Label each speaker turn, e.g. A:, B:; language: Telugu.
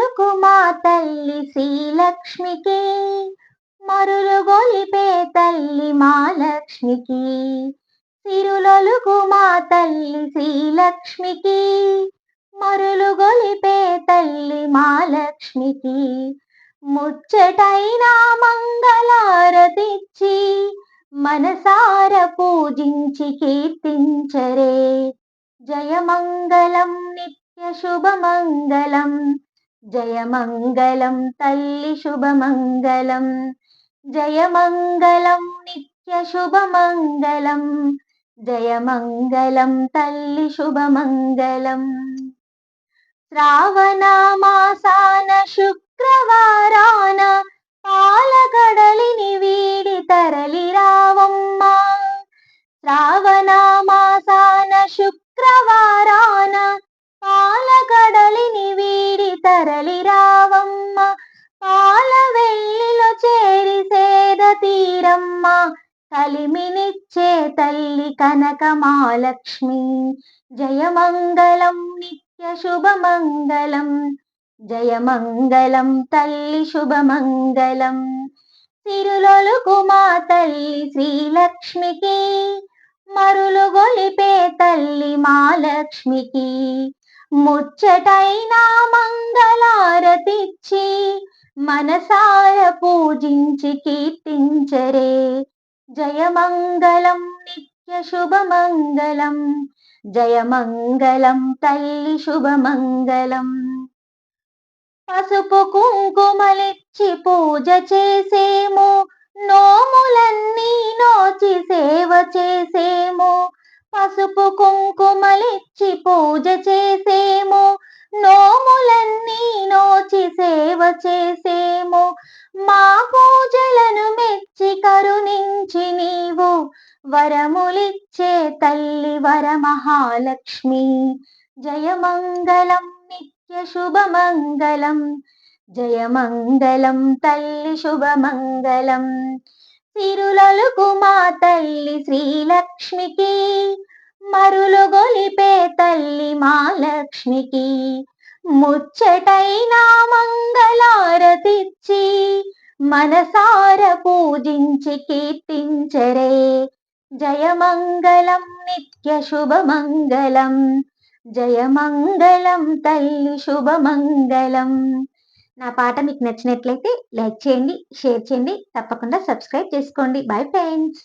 A: సిరులొలుకు మా తల్లి శ్రీలక్ష్మికి? మరులు గొలిపే తల్లి మా లక్ష్మికి సిరులొలుకు మా తల్లి శ్రీలక్ష్మికి? మరులు గొలిపే తల్లి మా లక్ష్మికి ముచ్చటైన మంగళారతిచ్చి మనసార పూజించి కీర్తించరే. జయమంగళం నిత్య శుభమంగళం. జయమంగళం తల్లి శుభమంగళం జయమంగళం నిత్య శుభమంగళం జయమంగళం తల్లి శుభమంగళం. శ్రావణ మాసాన శుక్రవారా తరలి రావమ్మ పాల వెళ్ళిలో చేరి సేద తీరమ్మ కలిమినిచ్చే తల్లి కనకమాలక్ష్మి జయమంగళం నిత్య శుభమంగళం జయమంగళం తల్లి శుభమంగళం. సిరులొలుకు మా తల్లి శ్రీలక్ష్మికి మరులు గొలిపే తల్లి మా లక్ష్మికి ముచ్చటైన మంగళారతిచ్చి మనసార పూజించి కీర్తించరే. జయమంగళం నిత్య శుభమంగళం జయమంగళం తల్లి శుభమంగళం. పసుపు కుంకుమలిచ్చి పూజ చేసేము నోములన్నీ నోచి సేవ చేసేము. పసుపు కుంకుమలిచ్చి పూజ చేసే చేసేము? మా పూజలను మెచ్చి కరుణించి నీవు వరములిచ్చే తల్లి వరమహాలక్ష్మి. జయమంగళం నిత్య శుభమంగళం. జయమంగళం తల్లి శుభమంగళం. సిరులలుకు మా తల్లి శ్రీలక్ష్మికి. మరులు గొలిపే తల్లి మా లక్ష్మికి. ముచ్చటైన మంగళారతిచ్చి మనసార పూజించి కీర్తించరే. జయమంగళం నిత్య శుభమంగళం. జయమంగళం తల్లి శుభమంగళం. నా పాట మీకు నచ్చినట్లయితే లైక్ చేయండి షేర్ చేయండి తప్పకుండా సబ్స్క్రైబ్ చేసుకోండి. Bye friends.